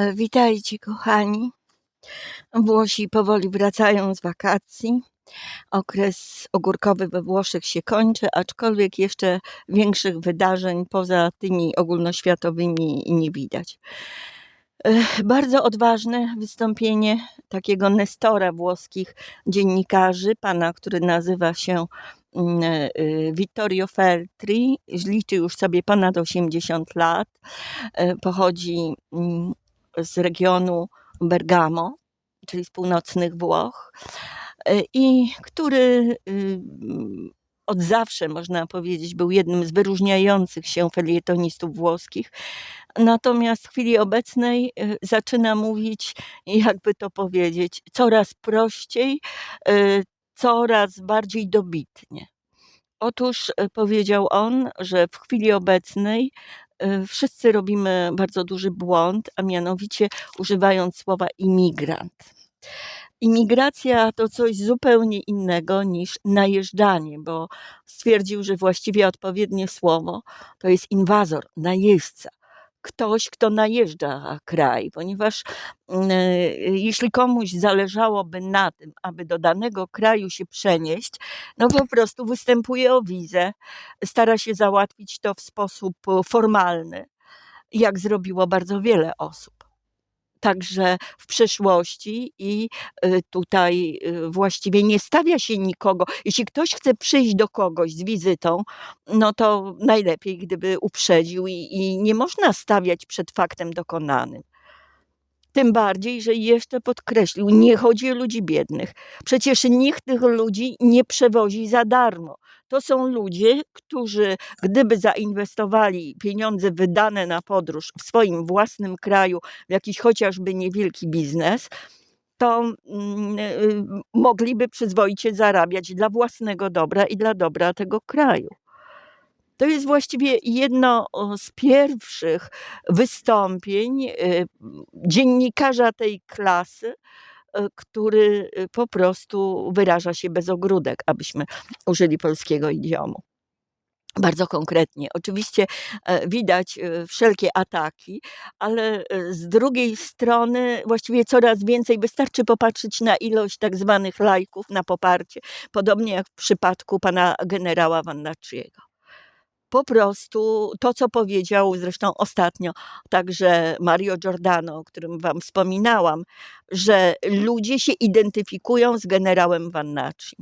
E, Witajcie, kochani. Włosi powoli wracają z wakacji. Okres ogórkowy we Włoszech się kończy, aczkolwiek jeszcze większych wydarzeń poza tymi ogólnoświatowymi nie widać. E, Bardzo odważne wystąpienie takiego nestora włoskich dziennikarzy, pana, który nazywa się mm, e, Vittorio Feltri. Liczy już sobie ponad 80 lat. Pochodzi mm, z regionu Bergamo, czyli z północnych Włoch, e, i który y, od zawsze, można powiedzieć, był jednym z wyróżniających się felietonistów włoskich. Natomiast w chwili obecnej y, zaczyna mówić, jakby to powiedzieć, coraz prościej, y, coraz bardziej dobitnie. Otóż y, powiedział on, że w chwili obecnej y, wszyscy robimy bardzo duży błąd, a mianowicie używając słowa imigrant. Imigracja to coś zupełnie innego niż najeżdżanie, bo stwierdził, że właściwie odpowiednie słowo to jest inwazor, najeźdźca. Ktoś, kto najeżdża kraj, ponieważ mm, e, jeśli komuś zależałoby na tym, aby do danego kraju się przenieść, no po prostu występuje o wizę, stara się załatwić to w sposób e, formalny, jak zrobiło bardzo wiele osób. Także w przeszłości i y, tutaj y, właściwie nie stawia się nikogo. Jeśli ktoś chce przyjść do kogoś z wizytą, no to najlepiej, gdyby uprzedził i, i nie można stawiać przed faktem dokonanym. Tym bardziej, że jeszcze podkreślił, nie chodzi o ludzi biednych. Przecież nikt tych ludzi nie przewozi za darmo. To są ludzie, którzy gdyby zainwestowali pieniądze wydane na podróż w swoim własnym kraju, w jakiś chociażby niewielki biznes, to mm, y, mogliby przyzwoicie zarabiać dla własnego dobra i dla dobra tego kraju. To jest właściwie jedno z pierwszych wystąpień y, dziennikarza tej klasy, który y, po prostu wyraża się bez ogródek, abyśmy użyli polskiego idiomu. Bardzo konkretnie. Oczywiście e, widać e, wszelkie ataki, ale e, z drugiej strony właściwie coraz więcej wystarczy popatrzeć na ilość tak zwanych lajków, na poparcie, podobnie jak w przypadku pana generała Vannaciego po prostu to, co powiedział zresztą ostatnio także Mario Giordano, o którym Wam wspominałam, że ludzie się identyfikują z generałem Vannacci.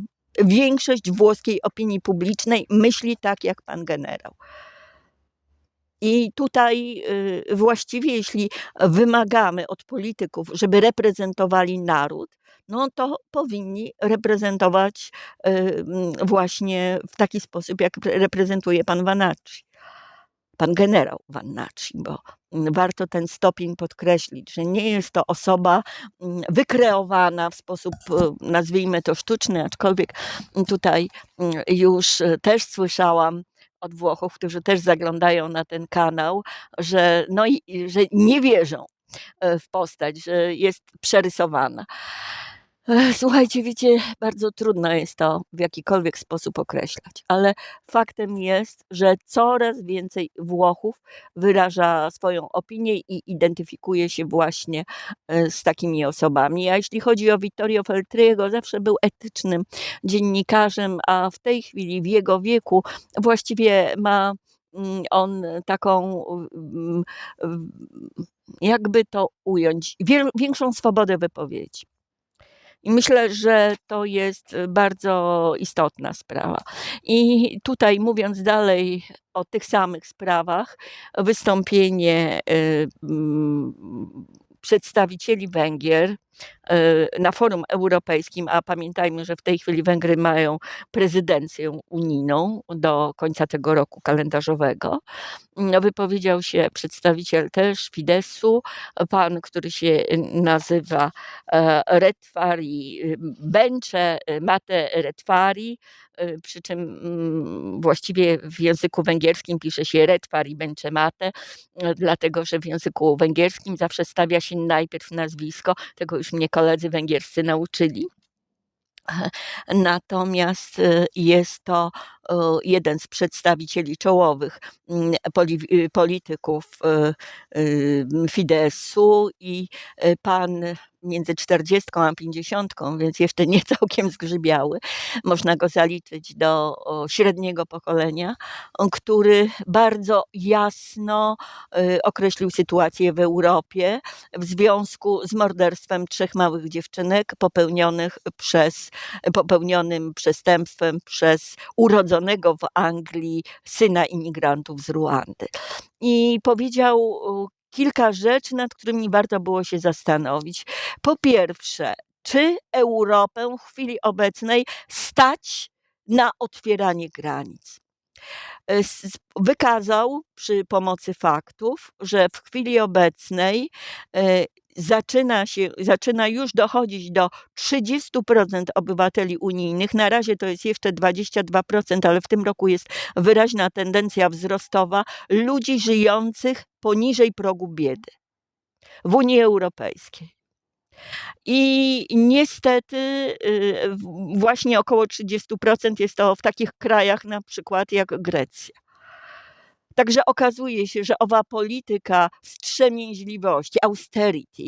Większość włoskiej opinii publicznej myśli tak jak pan generał. I tutaj y, właściwie, jeśli wymagamy od polityków, żeby reprezentowali naród, no to powinni reprezentować y, mm, właśnie w taki sposób, jak reprezentuje pan Vanacci, pan generał Vanacci, bo mm, warto ten stopień podkreślić, że nie jest to osoba mm, wykreowana w sposób, y, nazwijmy to sztuczny, aczkolwiek tutaj już też słyszałam od Włochów, którzy też zaglądają na ten kanał, że, no i, że nie wierzą w postać, że jest przerysowana. Słuchajcie, wiecie, bardzo trudno jest to w jakikolwiek sposób określać, ale faktem jest, że coraz więcej Włochów wyraża swoją opinię i identyfikuje się właśnie e, z takimi osobami. A jeśli chodzi o Vittorio Feltriego, zawsze był etycznym dziennikarzem, a w tej chwili w jego wieku właściwie ma mm, on taką, jakby to ująć, większą swobodę wypowiedzi. I myślę, że to jest y, bardzo istotna sprawa. I tutaj mówiąc dalej o tych samych sprawach, wystąpienie y, przedstawicieli Węgier na forum europejskim, a pamiętajmy, że w tej chwili Węgry mają prezydencję unijną do końca tego roku kalendarzowego. No, Wypowiedział się przedstawiciel też Fidesu, pan, który się nazywa e, Retfari Bencze Mate Retfari, e, przy czym mm, właściwie w języku węgierskim pisze się Retfari Bencze Mate, e, dlatego że w języku węgierskim zawsze stawia się najpierw nazwisko, tego już mnie koledzy węgierscy nauczyli. Natomiast y, jest to y, jeden z przedstawicieli czołowych mm, y, polityków Fidesu i pan między 40 a 50, więc jeszcze nie całkiem zgrzybiały. Można go zaliczyć do średniego pokolenia, który bardzo jasno y, określił sytuację w Europie w związku z morderstwem trzech małych dziewczynek popełnionych przez, popełnionym przestępstwem przez urodzonego w Anglii syna imigrantów z Ruandy. I powiedział kilka rzeczy, nad którymi warto było się zastanowić. Po pierwsze, czy Europę w chwili obecnej stać na otwieranie granic? S- Wykazał przy pomocy faktów, że w chwili obecnej y, zaczyna, się, zaczyna już dochodzić do 30% obywateli unijnych. Na razie to jest jeszcze 22%, ale w tym roku jest wyraźna tendencja wzrostowa ludzi żyjących poniżej progu biedy w Unii Europejskiej. I niestety y, właśnie około 30% jest to w takich krajach na przykład jak Grecja. Także okazuje się, że owa polityka wstrzemięźliwości, austerity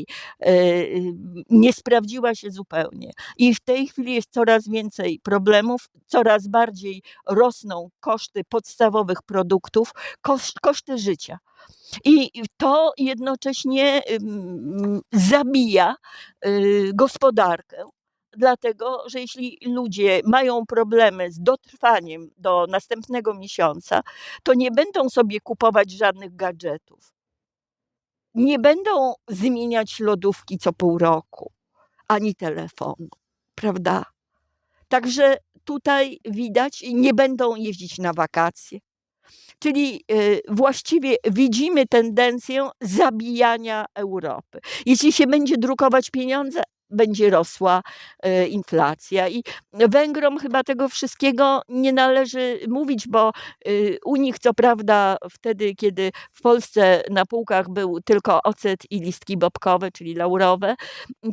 y, nie sprawdziła się zupełnie. I w tej chwili jest coraz więcej problemów, coraz bardziej rosną koszty podstawowych produktów, kosz, koszty życia. I to jednocześnie zabija y, gospodarkę, dlatego że jeśli ludzie mają problemy z dotrwaniem do następnego miesiąca, to nie będą sobie kupować żadnych gadżetów. Nie będą zmieniać lodówki co pół roku, ani telefonu, prawda? Także tutaj widać, nie będą jeździć na wakacje. Czyli y, właściwie widzimy tendencję zabijania Europy. Jeśli się będzie drukować pieniądze, będzie rosła y, inflacja. I Węgrom chyba tego wszystkiego nie należy mówić, bo y, u nich, co prawda, wtedy, kiedy w Polsce na półkach był tylko ocet i listki bobkowe, czyli laurowe,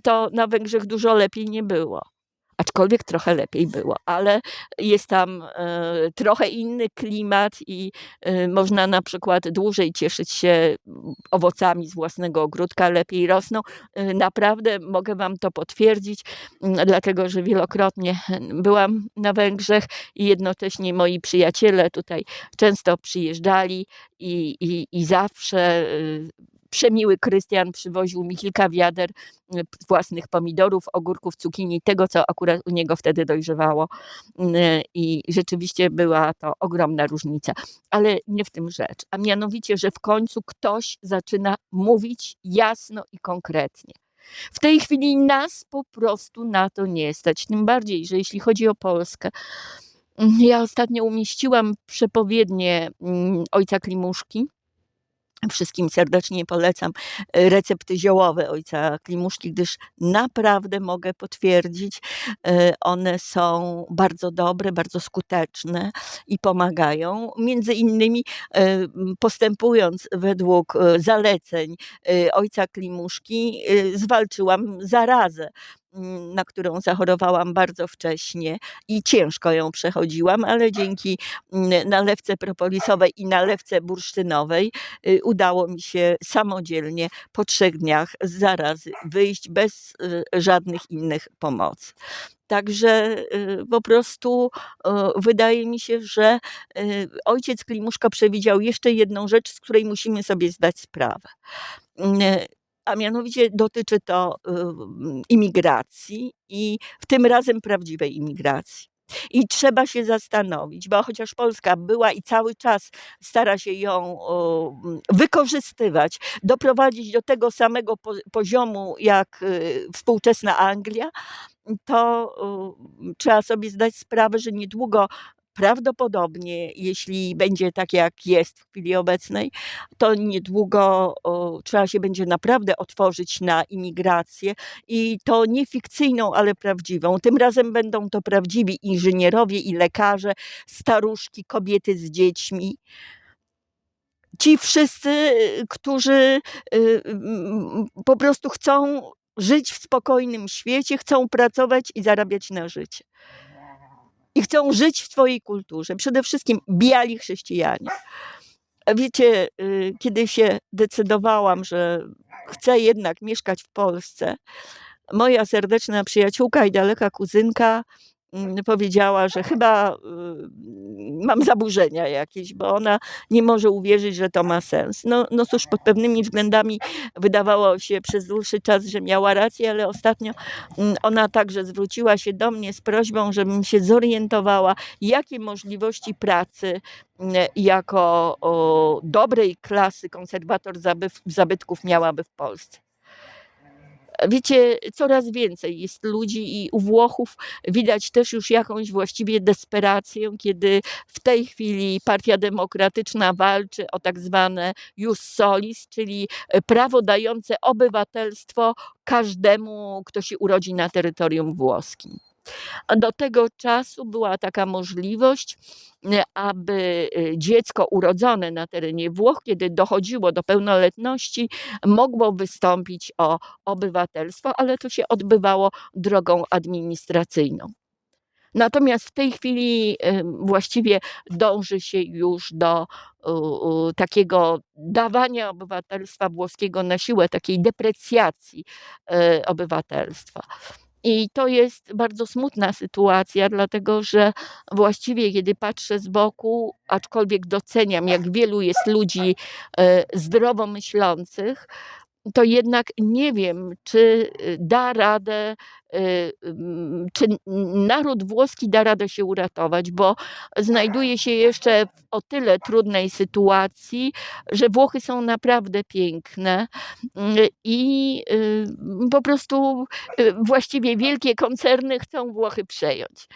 to na Węgrzech dużo lepiej nie było. Aczkolwiek trochę lepiej było, ale jest tam e, trochę inny klimat i e, można na przykład dłużej cieszyć się mm, owocami z własnego ogródka, lepiej rosną. E, Naprawdę mogę Wam to potwierdzić, m, dlatego że wielokrotnie byłam na Węgrzech i jednocześnie moi przyjaciele tutaj często przyjeżdżali i, i, i zawsze przemiły Krystian przywoził mi kilka wiader y, własnych pomidorów, ogórków, cukinii, tego, co akurat u niego wtedy dojrzewało. Y, I rzeczywiście była to ogromna różnica. Ale nie w tym rzecz, a mianowicie, że w końcu ktoś zaczyna mówić jasno i konkretnie. W tej chwili nas po prostu na to nie stać. Tym bardziej, że jeśli chodzi o Polskę, mm, ja ostatnio umieściłam przepowiednie mm, ojca Klimuszki. Wszystkim serdecznie polecam e, recepty ziołowe ojca Klimuszki, gdyż naprawdę mogę potwierdzić, e, one są bardzo dobre, bardzo skuteczne i pomagają. Między innymi e, postępując według zaleceń ojca Klimuszki, zwalczyłam zarazę na którą zachorowałam bardzo wcześnie i ciężko ją przechodziłam, ale dzięki mm, nalewce propolisowej i nalewce bursztynowej y, udało mi się samodzielnie po trzech dniach z zarazy wyjść bez y, żadnych innych pomocy. Także y, po prostu wydaje mi się, że ojciec Klimuszka przewidział jeszcze jedną rzecz, z której musimy sobie zdać sprawę. A mianowicie dotyczy to y, imigracji i w tym razem prawdziwej imigracji. I trzeba się zastanowić, bo chociaż Polska była i cały czas stara się ją wykorzystywać, doprowadzić do tego samego po, poziomu jak y, współczesna Anglia, to y, trzeba sobie zdać sprawę, że niedługo prawdopodobnie, jeśli będzie tak jak jest w chwili obecnej, to niedługo trzeba się będzie naprawdę otworzyć na imigrację i to nie fikcyjną, ale prawdziwą. Tym razem będą to prawdziwi inżynierowie i lekarze, staruszki, kobiety z dziećmi. Ci wszyscy, którzy y, po prostu chcą żyć w spokojnym świecie, chcą pracować i zarabiać na życie. I chcą żyć w swojej kulturze. Przede wszystkim biali chrześcijanie. Wiecie, y, kiedy się decydowałam, że chcę jednak mieszkać w Polsce, moja serdeczna przyjaciółka i daleka kuzynka powiedziała, że chyba y, mam zaburzenia jakieś, bo ona nie może uwierzyć, że to ma sens. No, no cóż, pod pewnymi względami wydawało się przez dłuższy czas, że miała rację, ale ostatnio ona także zwróciła się do mnie z prośbą, żebym się zorientowała, jakie możliwości pracy jako dobrej klasy konserwator zabytków miałaby w Polsce. Wiecie, coraz więcej jest ludzi i u Włochów widać też już jakąś właściwie desperację, kiedy w tej chwili Partia Demokratyczna walczy o tak zwane jus solis, czyli e, prawo dające obywatelstwo każdemu, kto się urodzi na terytorium włoskim. Do tego czasu była taka możliwość, aby e, dziecko urodzone na terenie Włoch, kiedy dochodziło do pełnoletności, mogło wystąpić o obywatelstwo, ale to się odbywało drogą administracyjną. Natomiast w tej chwili e, właściwie dąży się już do takiego dawania obywatelstwa włoskiego na siłę, takiej deprecjacji e, obywatelstwa. I to jest bardzo smutna sytuacja, dlatego że właściwie, kiedy patrzę z boku, aczkolwiek doceniam, jak wielu jest ludzi e, zdrowo myślących, to jednak nie wiem, czy y, da radę, y, czy naród włoski da radę się uratować, bo znajduje się jeszcze w o tyle trudnej sytuacji, że Włochy są naprawdę piękne mm, i y, po prostu właściwie wielkie koncerny chcą Włochy przejąć.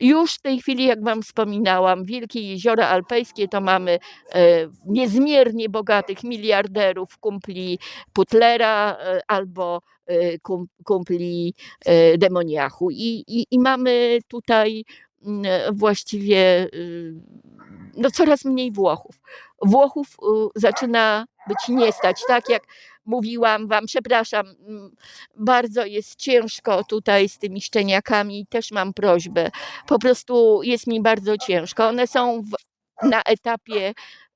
Już w tej chwili, jak Wam wspominałam, wielkie jeziora alpejskie to mamy e, niezmiernie bogatych miliarderów, kumpli Putlera e, albo e, kum, kumpli demoniachu. I, i, I mamy tutaj właściwie y, no, coraz mniej Włochów. Włochów y, zaczyna być nie stać, tak jak mówiłam Wam, przepraszam, mm, bardzo jest ciężko tutaj z tymi szczeniakami, też mam prośbę. Po prostu jest mi bardzo ciężko. One są w, na etapie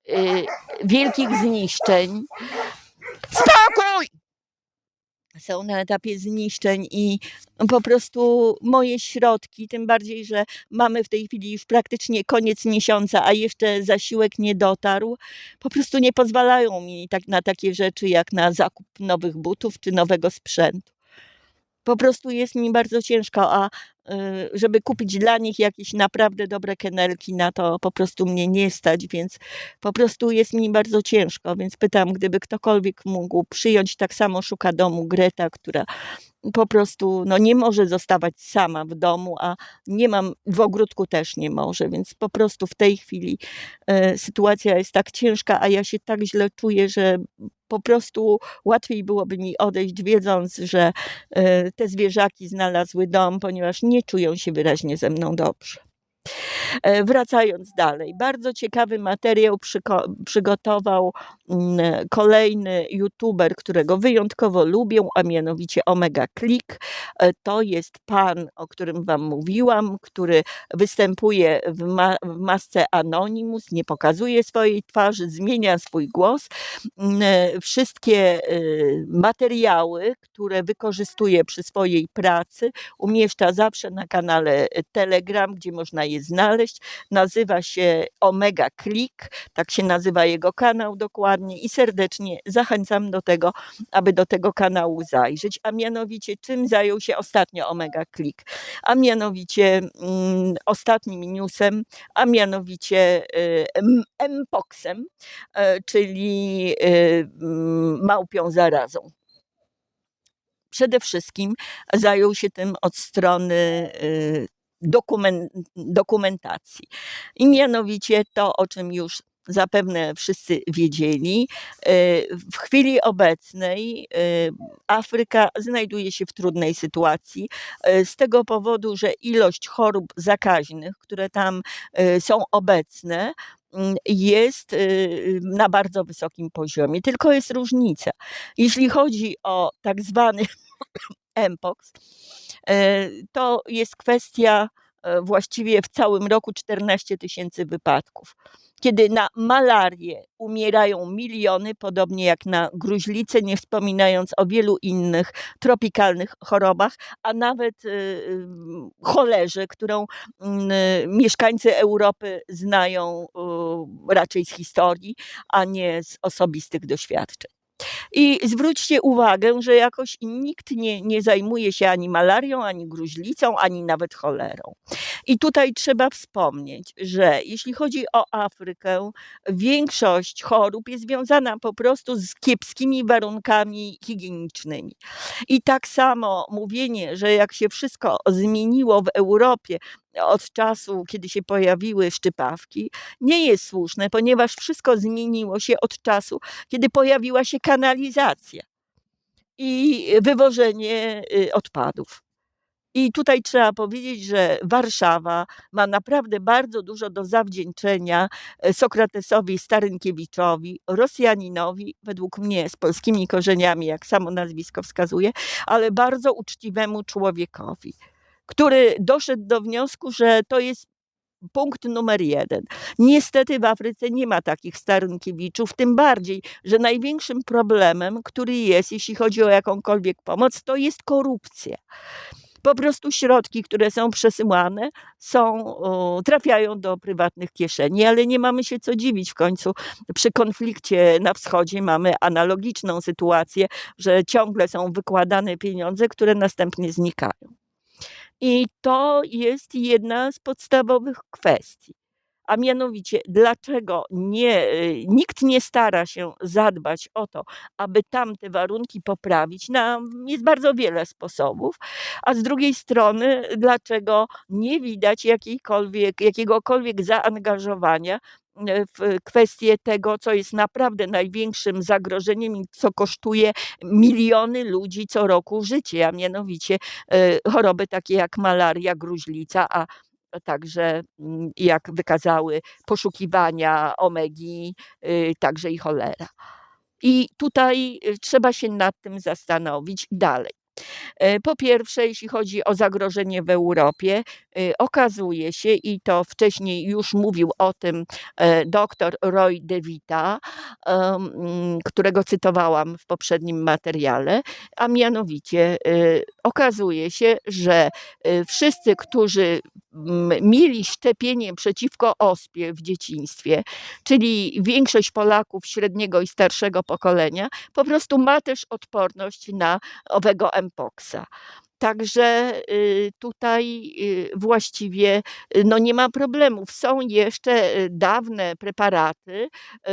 y, wielkich zniszczeń. Spokój! Są na etapie zniszczeń i po prostu moje środki, tym bardziej, że mamy w tej chwili już praktycznie koniec miesiąca, a jeszcze zasiłek nie dotarł, po prostu nie pozwalają mi tak, na takie rzeczy jak na zakup nowych butów czy nowego sprzętu. Po prostu jest mi bardzo ciężko, a y, żeby kupić dla nich jakieś naprawdę dobre kenelki, na to po prostu mnie nie stać, więc po prostu jest mi bardzo ciężko. Więc pytam, gdyby ktokolwiek mógł przyjąć, tak samo szuka domu Greta, która po prostu no, nie może zostawać sama w domu, a nie mam, w ogródku też nie może, więc po prostu w tej chwili e, sytuacja jest tak ciężka, a ja się tak źle czuję, że po prostu łatwiej byłoby mi odejść, wiedząc, że e, te zwierzaki znalazły dom, ponieważ nie czują się wyraźnie ze mną dobrze. E, Wracając dalej, bardzo ciekawy materiał przygotował mm, kolejny youtuber, którego wyjątkowo lubię, a mianowicie Omega Click. E, To jest pan, o którym Wam mówiłam, który występuje w, ma- w masce Anonymous, nie pokazuje swojej twarzy, zmienia swój głos. Mm, e, Wszystkie e, materiały, które wykorzystuje przy swojej pracy, umieszcza zawsze na kanale Telegram, gdzie można je znaleźć. Nazywa się Omega Click, tak się nazywa jego kanał dokładnie i serdecznie zachęcam do tego, aby do tego kanału zajrzeć. A mianowicie, czym zajął się ostatnio Omega Click? A mianowicie mm, ostatnim newsem, a mianowicie y, Mpoxem, y, czyli y, mm, małpią zarazą przede wszystkim zajął się tym od strony dokumen, dokumentacji. I mianowicie to, o czym już zapewne wszyscy wiedzieli, y, w chwili obecnej y, Afryka znajduje się w trudnej sytuacji y, z tego powodu, że ilość chorób zakaźnych, które tam są obecne, jest na bardzo wysokim poziomie. Tylko jest różnica. Jeśli chodzi o tak zwany mpox, to jest kwestia e, właściwie w całym roku 14 tysięcy wypadków. Kiedy na malarię umierają miliony, podobnie jak na gruźlicę, nie wspominając o wielu innych tropikalnych chorobach, a nawet y, y, cholerze, którą mm, mieszkańcy Europy znają y, raczej z historii, a nie z osobistych doświadczeń. I zwróćcie uwagę, że jakoś nikt nie, nie zajmuje się ani malarią, ani gruźlicą, ani nawet cholerą. I tutaj trzeba wspomnieć, że jeśli chodzi o Afrykę, większość chorób jest związana po prostu z kiepskimi warunkami higienicznymi. I tak samo mówienie, że jak się wszystko zmieniło w Europie, od czasu, kiedy się pojawiły szczypawki, nie jest słuszne, ponieważ wszystko zmieniło się od czasu, kiedy pojawiła się kanalizacja i wywożenie y, odpadów. I tutaj trzeba powiedzieć, że Warszawa ma naprawdę bardzo dużo do zawdzięczenia e, Sokratesowi Starynkiewiczowi, Rosjaninowi, według mnie z polskimi korzeniami, jak samo nazwisko wskazuje, ale bardzo uczciwemu człowiekowi który doszedł do wniosku, że to jest punkt numer jeden. Niestety w Afryce nie ma takich Starynkiewiczów, tym bardziej, że największym problemem, który jest, jeśli chodzi o jakąkolwiek pomoc, to jest korupcja. Po prostu środki, które są przesyłane, są, trafiają do prywatnych kieszeni, ale nie mamy się co dziwić. W końcu przy konflikcie na wschodzie mamy analogiczną sytuację, że ciągle są wykładane pieniądze, które następnie znikają. I to jest jedna z podstawowych kwestii. A mianowicie, dlaczego nie, y, nikt nie stara się zadbać o to, aby tamte warunki poprawić? Na, jest bardzo wiele sposobów, a z drugiej strony, dlaczego nie widać jakiejkolwiek, jakiegokolwiek zaangażowania e, w kwestię tego, co jest naprawdę największym zagrożeniem i co kosztuje miliony ludzi co roku życie, a mianowicie e, choroby takie jak malaria, gruźlica, a także mm, jak wykazały poszukiwania omegi, y, także i cholera. I tutaj y, trzeba się nad tym zastanowić dalej. E, po pierwsze, jeśli chodzi o zagrożenie w Europie, y, okazuje się, i to wcześniej już mówił o tym e, dr Roy DeVita, mm, którego cytowałam w poprzednim materiale, a mianowicie okazuje się, że wszyscy, którzy mieli szczepienie przeciwko ospie w dzieciństwie, czyli większość Polaków średniego i starszego pokolenia, po prostu ma też odporność na owego mpoxa. Także y, tutaj y, właściwie y, no nie ma problemów. Są jeszcze dawne preparaty,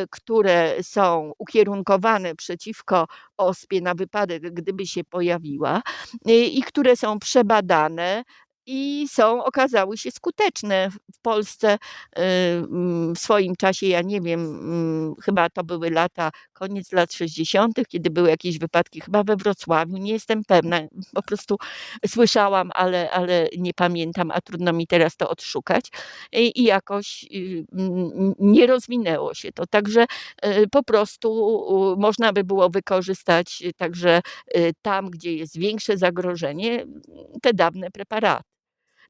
które są ukierunkowane przeciwko ospie na wypadek, gdyby się pojawiła i które są przebadane i są, okazały się skuteczne w Polsce y, mm, w swoim czasie, ja nie wiem, mm, chyba to były lata, koniec lat 60., kiedy były jakieś wypadki, chyba we Wrocławiu, nie jestem pewna, po prostu słyszałam, ale, ale nie pamiętam, a trudno mi teraz to odszukać i, i jakoś y, nie rozwinęło się to. Także y, po prostu można by było wykorzystać także tam, gdzie jest większe zagrożenie, te dawne preparaty.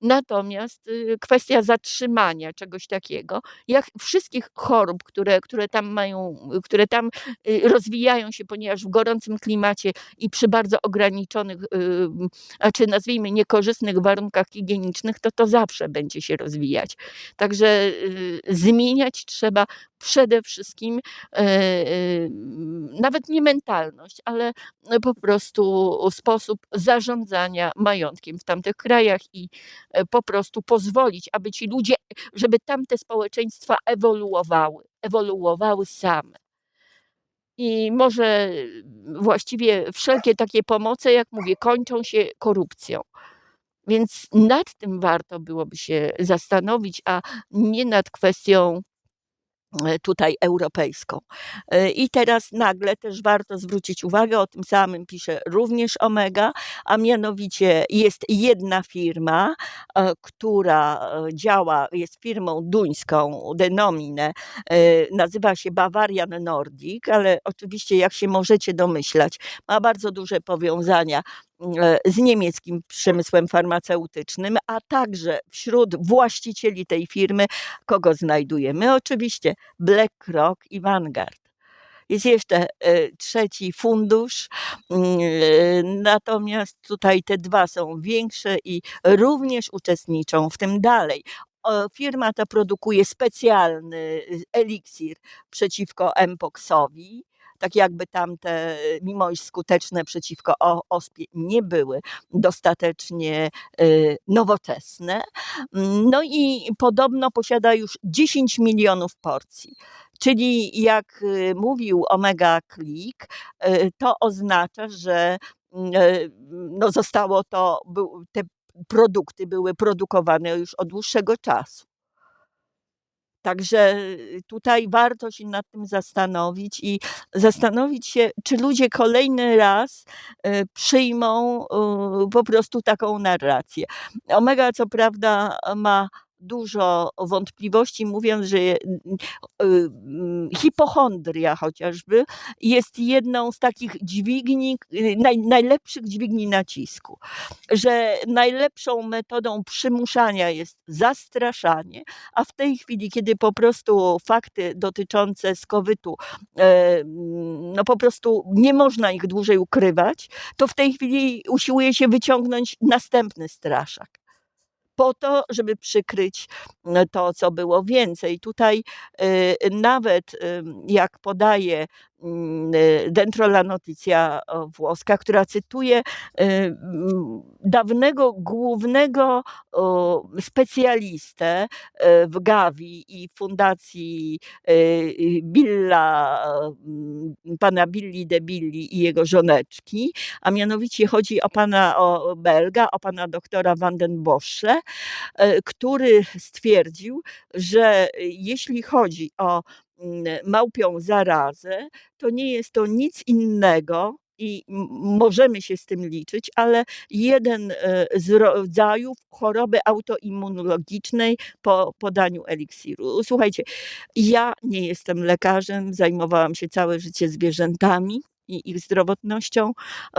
Natomiast y, kwestia zatrzymania czegoś takiego, jak wszystkich chorób, które, które tam mają, które tam y, rozwijają się, ponieważ w gorącym klimacie i przy bardzo ograniczonych, czy nazwijmy niekorzystnych warunkach higienicznych, to to zawsze będzie się rozwijać. Także y, zmieniać trzeba przede wszystkim e, e, nawet nie mentalność, ale po prostu sposób zarządzania majątkiem w tamtych krajach i e, po prostu pozwolić, aby ci ludzie, żeby tamte społeczeństwa ewoluowały, ewoluowały same. I może właściwie wszelkie takie pomoce, jak mówię, kończą się korupcją. Więc nad tym warto byłoby się zastanowić, a nie nad kwestią E, tutaj europejską. E, I teraz nagle też warto zwrócić uwagę, o tym samym pisze również Omega, a mianowicie jest jedna firma, e, która działa, jest firmą duńską, Denomine, nazywa się Bavarian Nordic, ale oczywiście jak się możecie domyślać, ma bardzo duże powiązania e, z niemieckim przemysłem farmaceutycznym, a także wśród właścicieli tej firmy, kogo znajdujemy? Oczywiście BlackRock i Vanguard. Jest jeszcze e, trzeci fundusz, mm, e, natomiast tutaj te dwa są większe i również uczestniczą w tym dalej. Firma ta produkuje specjalny eliksir przeciwko Mpoxowi. Tak jakby tamte, mimo iż skuteczne przeciwko ospie nie były dostatecznie y, nowoczesne. Mm, No i podobno posiada już 10 milionów porcji. Czyli jak y, mówił Omega Click, y, to oznacza, że mm, no zostało to, te produkty były produkowane już od dłuższego czasu. Także y, tutaj warto się nad tym zastanowić i zastanowić się, czy ludzie kolejny raz y, przyjmą y, po prostu taką narrację. Omega co prawda ma dużo wątpliwości, mówiąc, że y, hipochondria chociażby jest jedną z takich dźwigni, y, naj, najlepszych dźwigni nacisku, że najlepszą metodą przymuszania jest zastraszanie, a w tej chwili, kiedy po prostu fakty dotyczące skowytu, e, no po prostu nie można ich dłużej ukrywać, to w tej chwili usiłuje się wyciągnąć następny straszak po to, żeby przykryć to, co było więcej. Tutaj y, nawet jak podaje mm, y, Dentrola Noticja o, włoska, która cytuje y, dawnego głównego specjalistę e, w Gavi i fundacji y, y, Billa, mm, pana Billi de Billi i jego żoneczki, a mianowicie chodzi o pana o Belga, o pana doktora Van den Bosche, który stwierdził, że jeśli chodzi o małpią zarazę, to nie jest to nic innego i możemy się z tym liczyć, ale jeden e, z rodzajów choroby autoimmunologicznej po podaniu eliksiru. Słuchajcie, ja nie jestem lekarzem, zajmowałam się całe życie zwierzętami i ich zdrowotnością,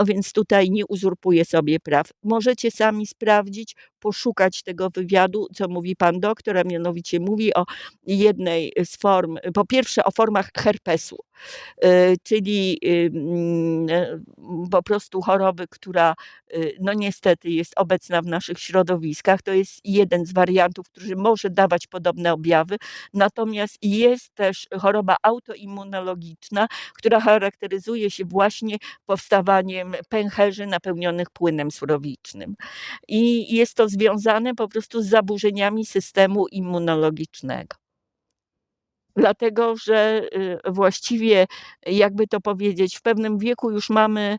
więc tutaj nie uzurpuję sobie praw. Możecie sami sprawdzić, poszukać tego wywiadu, co mówi pan doktor, a mianowicie mówi o jednej z form, po pierwsze o formach herpesu, czyli y, mm, e, po prostu choroby, która y, no niestety jest obecna w naszych środowiskach. To jest jeden z wariantów, który może dawać podobne objawy. Natomiast jest też choroba autoimmunologiczna, która charakteryzuje się właśnie powstawaniem pęcherzy napełnionych płynem surowicznym. I jest to związane po prostu z zaburzeniami systemu immunologicznego. Dlatego, że y, właściwie, jakby to powiedzieć, w pewnym wieku już mamy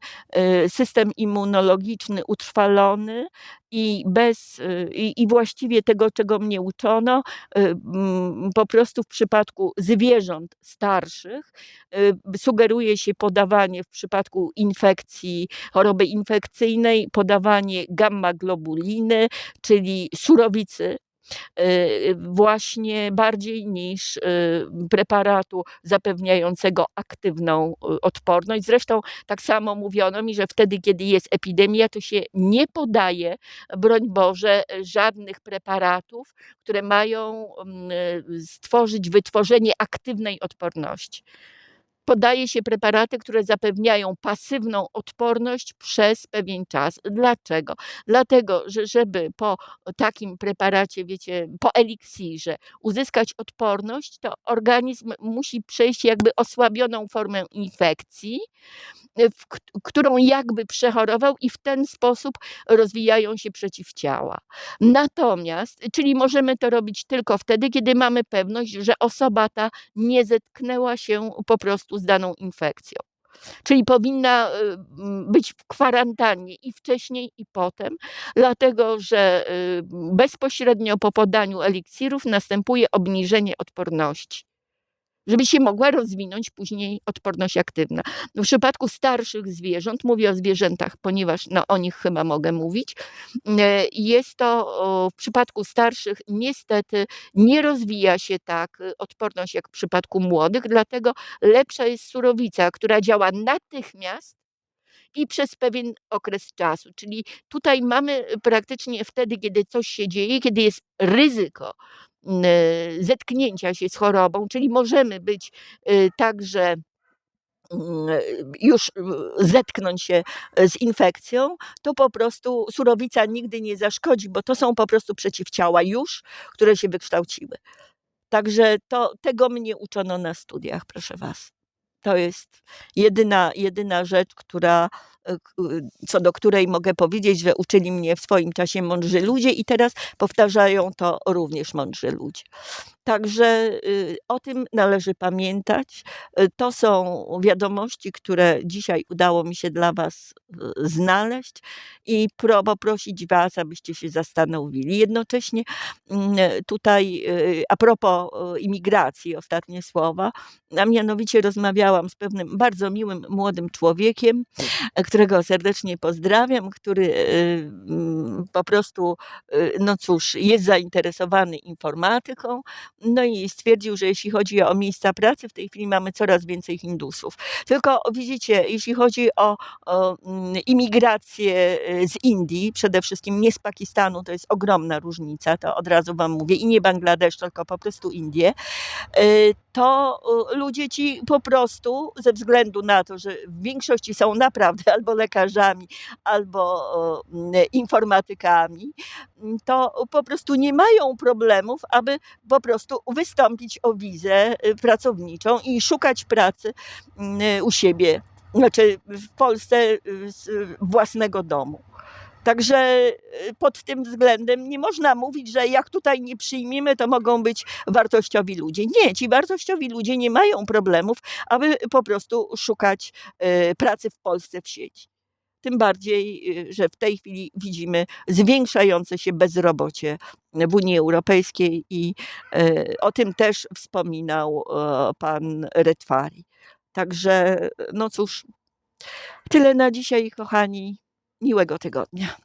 y, system immunologiczny utrwalony i bez, y, i, i właściwie tego, czego mnie uczono, mm, po prostu w przypadku zwierząt starszych sugeruje się podawanie w przypadku infekcji, choroby infekcyjnej, podawanie gamma globuliny, czyli surowicy właśnie bardziej niż y, preparatu zapewniającego aktywną y, odporność. Zresztą tak samo mówiono mi, że wtedy, kiedy jest epidemia, to się nie podaje, broń Boże, żadnych preparatów, które mają mm, y, stworzyć wytworzenie aktywnej odporności. Podaje się preparaty, które zapewniają pasywną odporność przez pewien czas. Dlaczego? Dlatego, że żeby po takim preparacie, wiecie, po eliksirze uzyskać odporność, to organizm musi przejść jakby osłabioną formę infekcji, k- którą jakby przechorował i w ten sposób rozwijają się przeciwciała. Natomiast, czyli możemy to robić tylko wtedy, kiedy mamy pewność, że osoba ta nie zetknęła się po prostu z daną infekcją. Czyli powinna y, być w kwarantannie i wcześniej, i potem, dlatego że y, bezpośrednio po podaniu eliksirów następuje obniżenie odporności. Żeby się mogła rozwinąć później odporność aktywna. W przypadku starszych zwierząt, mówię o zwierzętach, ponieważ no, o nich chyba mogę mówić, e, jest to w przypadku starszych niestety nie rozwija się tak y, odporność jak w przypadku młodych, dlatego lepsza jest surowica, która działa natychmiast i przez pewien okres czasu. Czyli tutaj mamy praktycznie wtedy, kiedy coś się dzieje, kiedy jest ryzyko e, zetknięcia się z chorobą, czyli możemy być y, także mm, już y, zetknąć się z infekcją, to po prostu surowica nigdy nie zaszkodzi, bo to są po prostu przeciwciała już, które się wykształciły. Także to, tego mnie uczono na studiach, proszę was. To jest jedyna, jedyna rzecz, która, y, co do której mogę powiedzieć, że uczyli mnie w swoim czasie mądrzy ludzie i teraz powtarzają to również mądrzy ludzie. Także y, o tym należy pamiętać. Y, To są wiadomości, które dzisiaj udało mi się dla Was y, znaleźć i pro, poprosić Was, abyście się zastanowili. Jednocześnie mm, tutaj a propos imigracji, ostatnie słowa, a mianowicie rozmawiałam z pewnym bardzo miłym młodym człowiekiem, e, którego serdecznie pozdrawiam, który y, mm, po prostu, y, no cóż, jest zainteresowany informatyką, no i stwierdził, że jeśli chodzi o miejsca pracy, w tej chwili mamy coraz więcej Hindusów. Tylko widzicie, jeśli chodzi o, o mm, imigrację y, z Indii, przede wszystkim nie z Pakistanu, to jest ogromna różnica, to od razu Wam mówię, i nie Bangladesz, tylko po prostu Indie, to ludzie ci po prostu ze względu na to, że w większości są naprawdę albo lekarzami, albo informatykami, to po prostu nie mają problemów, aby po prostu wystąpić o wizę y, pracowniczą i szukać pracy u siebie, znaczy w Polsce y, z własnego domu. Także y, pod tym względem nie można mówić, że jak tutaj nie przyjmiemy, to mogą być wartościowi ludzie. Nie, ci wartościowi ludzie nie mają problemów, aby po prostu szukać y, pracy w Polsce w sieci. Tym bardziej, y, że w tej chwili widzimy zwiększające się bezrobocie w Unii Europejskiej i o tym też wspominał pan Retwari. Także, no cóż, tyle na dzisiaj, kochani. Miłego tygodnia.